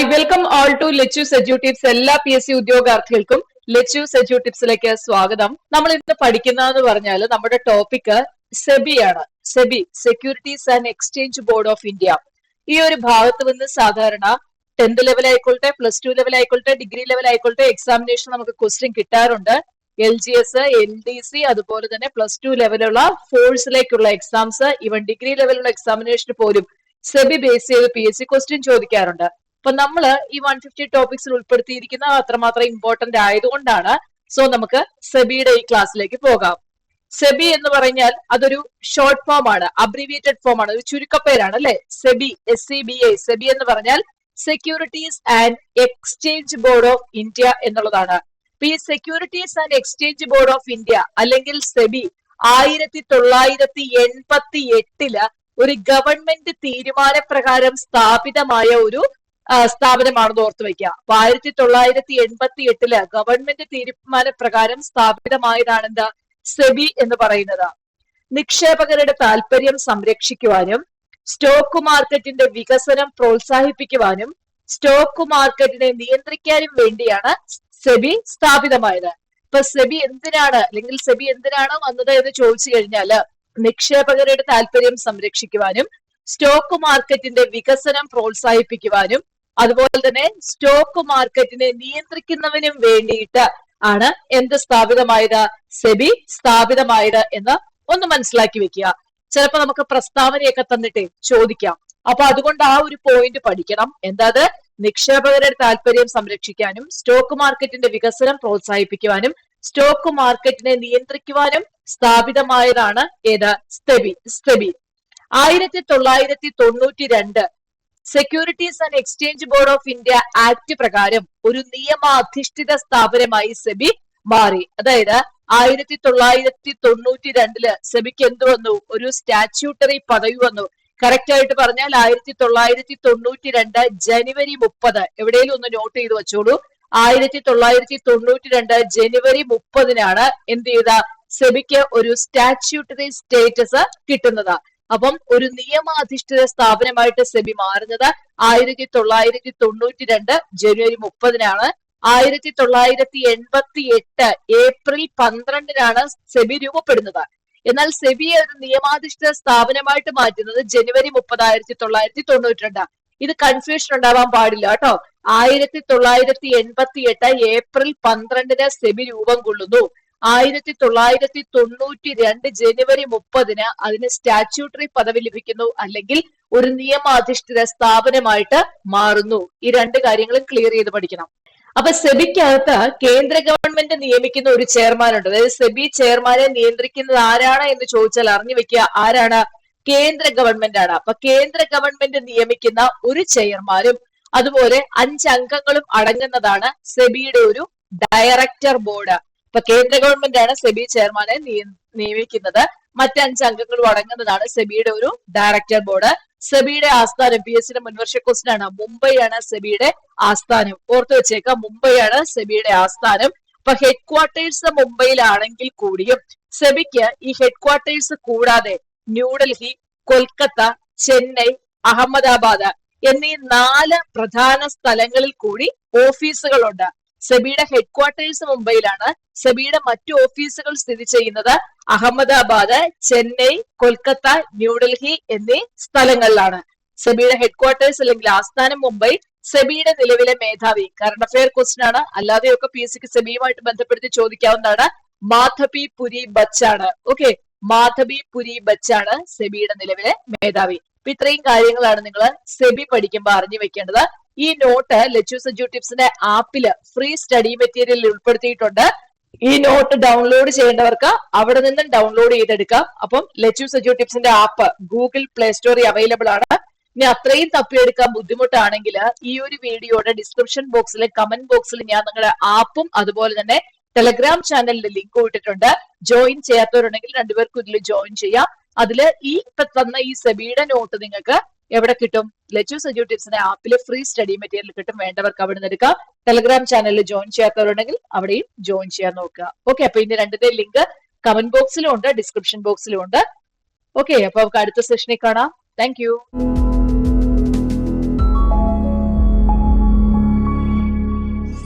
Hi welcome all to Lechus Edutips എല്ലാ P S C ഉദ്യോഗാർത്ഥികൾക്കും ലെച്ചൂസ് എജ്യൂട്ടിപ്സിലേക്ക് സ്വാഗതം. നമ്മൾ ഇന്ന് പഠിക്കുന്നതെന്ന് പറഞ്ഞാൽ നമ്മുടെ ടോപ്പിക് സെബി ആണ് SEBI securities and exchange board of India ഈ ഒരു ഭാഗത്ത് നിന്ന് സാധാരണ ടെൻത്ത് ലെവൽ ആയിക്കോട്ടെ പ്ലസ് ടു ലെവൽ ആയിക്കോട്ടെ ഡിഗ്രി ലെവൽ ആയിക്കോട്ടെ എക്സാമിനേഷൻ നമുക്ക് ക്വസ്റ്റ്യൻ കിട്ടാറുണ്ട്. L G S L D C അതുപോലെ തന്നെ പ്ലസ് ടു ലെവലുള്ള ഫോഴ്സിലേക്കുള്ള എക്സാംസ് ഇവൻ ഡിഗ്രി ലെവലുള്ള എക്സാമിനേഷന് പോലും സെബി ബേസ് ചെയ്ത് പി എസ് സി ക്വസ്റ്റ്യൻ ചോദിക്കാറുണ്ട്. അപ്പൊ നമ്മൾ ഈ വൺ ഫിഫ്റ്റി ടോപ്പിക്സിൽ ഉൾപ്പെടുത്തിയിരിക്കുന്ന അത്രമാത്രം ഇമ്പോർട്ടന്റ് ആയതുകൊണ്ടാണ്. സോ നമുക്ക് സെബിയുടെ ഈ ക്ലാസ്സിലേക്ക് പോകാം. സെബി എന്ന് പറഞ്ഞാൽ അതൊരു ഷോർട്ട് ഫോം ആണ് അബ്രിവിയേറ്റഡ് ഫോം ആണ് ഒരു ചുരുക്കപ്പേരാണ് അല്ലെ? SEBI S C B I SEBI എന്ന് പറഞ്ഞാൽ securities and exchange board of India എന്നുള്ളതാണ്. അപ്പൊ ഈ securities and exchange board of India അല്ലെങ്കിൽ സെബി ആയിരത്തി തൊള്ളായിരത്തി എൺപത്തി എട്ടിൽ ഒരു ഗവൺമെന്റ് തീരുമാനപ്രകാരം സ്ഥാപിതമായ ഒരു സ്ഥാപനമാണെന്ന് ഓർത്തു വയ്ക്കുക. അപ്പൊ ആയിരത്തി തൊള്ളായിരത്തി എൺപത്തി എട്ടിൽ ഗവൺമെന്റ് തീരുമാനപ്രകാരം സ്ഥാപിതമായതാണ് എന്താ സെബി എന്ന് പറയുന്നത്. നിക്ഷേപകരുടെ താല്പര്യം സംരക്ഷിക്കുവാനും സ്റ്റോക്ക് മാർക്കറ്റിന്റെ വികസനം പ്രോത്സാഹിപ്പിക്കുവാനും സ്റ്റോക്ക് മാർക്കറ്റിനെ നിയന്ത്രിക്കാനും വേണ്ടിയാണ് സെബി സ്ഥാപിതമായത്. ഇപ്പൊ സെബി എന്തിനാണ് അല്ലെങ്കിൽ സെബി എന്തിനാണ് വന്നത് എന്ന് ചോദിച്ചു കഴിഞ്ഞാൽ നിക്ഷേപകരുടെ താല്പര്യം സംരക്ഷിക്കുവാനും സ്റ്റോക്ക് മാർക്കറ്റിന്റെ വികസനം പ്രോത്സാഹിപ്പിക്കുവാനും അതുപോലെ തന്നെ സ്റ്റോക്ക് മാർക്കറ്റിനെ നിയന്ത്രിക്കുന്നവനും വേണ്ടിയിട്ട് ആണ് എന്ത് സ്ഥാപിതമായത്? സെബി സ്ഥാപിതമായത് എന്ന് ഒന്ന് മനസ്സിലാക്കി വെക്കുക. ചിലപ്പോ നമുക്ക് പ്രസ്താവനയൊക്കെ തന്നിട്ട് ചോദിക്കാം. അപ്പൊ അതുകൊണ്ട് ആ ഒരു പോയിന്റ് പഠിക്കണം. എന്താത്? നിക്ഷേപകരുടെ താല്പര്യം സംരക്ഷിക്കാനും സ്റ്റോക്ക് മാർക്കറ്റിന്റെ വികസനം പ്രോത്സാഹിപ്പിക്കുവാനും സ്റ്റോക്ക് മാർക്കറ്റിനെ നിയന്ത്രിക്കുവാനും സ്ഥാപിതമായതാണ് ഏത്? സ്തെബി സെബി. ആയിരത്തി തൊള്ളായിരത്തി തൊണ്ണൂറ്റി രണ്ട് securities and exchange board of India act പ്രകാരം ഒരു നിയമാധിഷ്ഠിത സ്ഥാപനമായി സെബി മാറി. അതായത് ആയിരത്തി തൊള്ളായിരത്തി തൊണ്ണൂറ്റി രണ്ടിൽ സെബിക്ക് എന്ത് വന്നു? ഒരു സ്റ്റാറ്റ്യൂട്ടറി പദവി വന്നു. കറക്റ്റ് ആയിട്ട് പറഞ്ഞാൽ ആയിരത്തി തൊള്ളായിരത്തി തൊണ്ണൂറ്റി രണ്ട് ജനുവരി മുപ്പത്. എവിടെയെങ്കിലും ഒന്ന് നോട്ട് ചെയ്ത് വെച്ചോളൂ. ആയിരത്തി തൊള്ളായിരത്തി തൊണ്ണൂറ്റി രണ്ട് ജനുവരി മുപ്പതിനാണ് എന്ത് ചെയ്ത? സെബിക്ക് ഒരു സ്റ്റാറ്റ്യൂട്ടറി സ്റ്റേറ്റസ് കിട്ടുന്നത്. അപ്പം ഒരു നിയമാധിഷ്ഠിത സ്ഥാപനമായിട്ട് സെബി മാറുന്നത് ആയിരത്തി തൊള്ളായിരത്തി തൊണ്ണൂറ്റി രണ്ട് ജനുവരി മുപ്പതിനാണ്. ആയിരത്തി തൊള്ളായിരത്തി എൺപത്തി എട്ട് ഏപ്രിൽ പന്ത്രണ്ടിനാണ് സെബി രൂപപ്പെടുന്നത്. എന്നാൽ സെബിയെ ഒരു നിയമാധിഷ്ഠിത സ്ഥാപനമായിട്ട് മാറ്റുന്നത് ജനുവരി മുപ്പത് ആയിരത്തി തൊള്ളായിരത്തി തൊണ്ണൂറ്റി രണ്ട് ഇത് കൺഫ്യൂഷൻ ഉണ്ടാവാൻ പാടില്ല കേട്ടോ. ആയിരത്തി തൊള്ളായിരത്തി എൺപത്തി എട്ട് ഏപ്രിൽ പന്ത്രണ്ടിന് സെബി രൂപം കൊള്ളുന്നു. ആയിരത്തി തൊള്ളായിരത്തി തൊണ്ണൂറ്റി രണ്ട് ജനുവരി മുപ്പതിന് അതിന് സ്റ്റാറ്റ്യൂട്ടറി പദവി ലഭിക്കുന്നു. അല്ലെങ്കിൽ ഒരു നിയമാധിഷ്ഠിത സ്ഥാപനമായിട്ട് മാറുന്നു. ഈ രണ്ട് കാര്യങ്ങളും ക്ലിയർ ചെയ്ത് പഠിക്കണം. അപ്പൊ സെബിക്കകത്ത് കേന്ദ്ര ഗവൺമെന്റ് നിയമിക്കുന്ന ഒരു ചെയർമാൻ ഉണ്ട് അതായത് സെബി ചെയർമാനെ നിയന്ത്രിക്കുന്നത് ആരാണ് എന്ന് ചോദിച്ചാൽ അറിഞ്ഞു വെക്കുക ആരാണ്? കേന്ദ്ര ഗവൺമെന്റ് ആണ് അപ്പൊ കേന്ദ്ര ഗവൺമെന്റ് നിയമിക്കുന്ന ഒരു ചെയർമാനും അതുപോലെ അഞ്ച് അംഗങ്ങളും അടങ്ങുന്നതാണ് സെബിയുടെ ഒരു ഡയറക്ടർ ബോർഡ്. ഇപ്പൊ കേന്ദ്ര ഗവൺമെന്റ് ആണ് സെബി ചെയർമാനെ നിയ- നിയമിക്കുന്നത്. മറ്റ് അഞ്ച് അടങ്ങുന്നതാണ് സെബിയുടെ ഒരു ഡയറക്ടർ ബോർഡ്. സെബിയുടെ ആസ്ഥാനം പി എസ് മുൻവർഷ ക്വസ്റ്റൻ ആണ്. മുംബൈ ആണ് സെബിയുടെ ആസ്ഥാനം. ഓർത്തു വെച്ചേക്കാം മുംബൈയാണ് സെബിയുടെ ആസ്ഥാനം. അപ്പൊ ഹെഡ് ക്വാർട്ടേഴ്സ് മുംബൈയിലാണെങ്കിൽ കൂടിയും സെബിക്ക് ഈ ഹെഡ് ക്വാർട്ടേഴ്സ് കൂടാതെ ന്യൂഡൽഹി കൊൽക്കത്ത ചെന്നൈ അഹമ്മദാബാദ് എന്നീ നാല് പ്രധാന സ്ഥലങ്ങളിൽ കൂടി ഓഫീസുകളുണ്ട്. സെബിയുടെ ഹെഡ്ക്വാർട്ടേഴ്സ് മുംബൈയിലാണ്. സെബിയുടെ മറ്റു ഓഫീസുകൾ സ്ഥിതി ചെയ്യുന്നത് അഹമ്മദാബാദ് ചെന്നൈ കൊൽക്കത്ത ന്യൂഡൽഹി എന്നീ സ്ഥലങ്ങളിലാണ്. സെബിയുടെ ഹെഡ്ക്വാർട്ടേഴ്സ് അല്ലെങ്കിൽ ആസ്ഥാനം മുംബൈ. സെബിയുടെ നിലവിലെ മേധാവി കറണ്ട് അഫയർ ക്വസ്റ്റൻ ആണ്. അല്ലാതെയൊക്കെ പി എസ് സിക്ക് സെബിയുമായിട്ട് ബന്ധപ്പെടുത്തി ചോദിക്കാവുന്നതാണ്. മാധബി പുരി ബച്ചാണ് ഓക്കെ മാധബി പുരി ബച്ചാണ് സെബിയുടെ നിലവിലെ മേധാവി. ഇത്രയും കാര്യങ്ങളാണ് നിങ്ങൾ സെബി പഠിക്കുമ്പോൾ അറിഞ്ഞു വെക്കേണ്ടത്. ഈ നോട്ട് ലച്ചൂസ് ടിപ്സിന്റെ ആപ്പിൽ ഫ്രീ സ്റ്റഡി മെറ്റീരിയൽ ഉൾപ്പെടുത്തിയിട്ടുണ്ട്. ഈ നോട്ട് ഡൗൺലോഡ് ചെയ്യേണ്ടവർക്ക് അവിടെ നിന്നും ഡൗൺലോഡ് ചെയ്തെടുക്കാം. അപ്പം ലച്ചൂസ് ടിപ്സിന്റെ ആപ്പ് ഗൂഗിൾ പ്ലേ സ്റ്റോറിൽ അവൈലബിൾ ആണ്. ഇനി അത്രയും തപ്പിയെടുക്കാൻ ബുദ്ധിമുട്ടാണെങ്കിൽ ഈ ഒരു വീഡിയോയുടെ ഡിസ്ക്രിപ്ഷൻ ബോക്സിലെ കമന്റ് ബോക്സിൽ ഞാൻ നിങ്ങളുടെ ആപ്പും അതുപോലെ തന്നെ ടെലഗ്രാം ചാനലിന്റെ ലിങ്ക് ഇട്ടിട്ടുണ്ട്. ജോയിൻ ചെയ്യാത്തവരുണ്ടെങ്കിൽ രണ്ടുപേർക്കും ഇതിൽ ജോയിൻ ചെയ്യാം. അതിൽ ഈ ഇപ്പൊ തന്ന ഈ സെബിയുടെ നോട്ട് നിങ്ങൾക്ക് എവിടെ കിട്ടും? ലെച്ചു സജു ടിപ്സിന്റെ ആപ്പിൽ ഫ്രീ സ്റ്റഡി മെറ്റീരിയൽ കിട്ടും. വേണ്ടവർക്ക് അവിടെ നിന്ന് എടുക്കാം ടെലഗ്രാം ചാനലിൽ ജോയിൻ ചെയ്യാത്തവരുണ്ടെങ്കിൽ അവിടെയും ജോയിൻ ചെയ്യാൻ നോക്കുക. ഓക്കെ അപ്പൊ ഇതിന്റെ രണ്ടിന്റെ ലിങ്ക് കമന്റ് ബോക്സിലും ഉണ്ട് ഡിസ്ക്രിപ്ഷൻ ബോക്സിലും ഉണ്ട്. ഓക്കെ അപ്പൊ അടുത്ത സെഷനിൽ കാണാം. താങ്ക്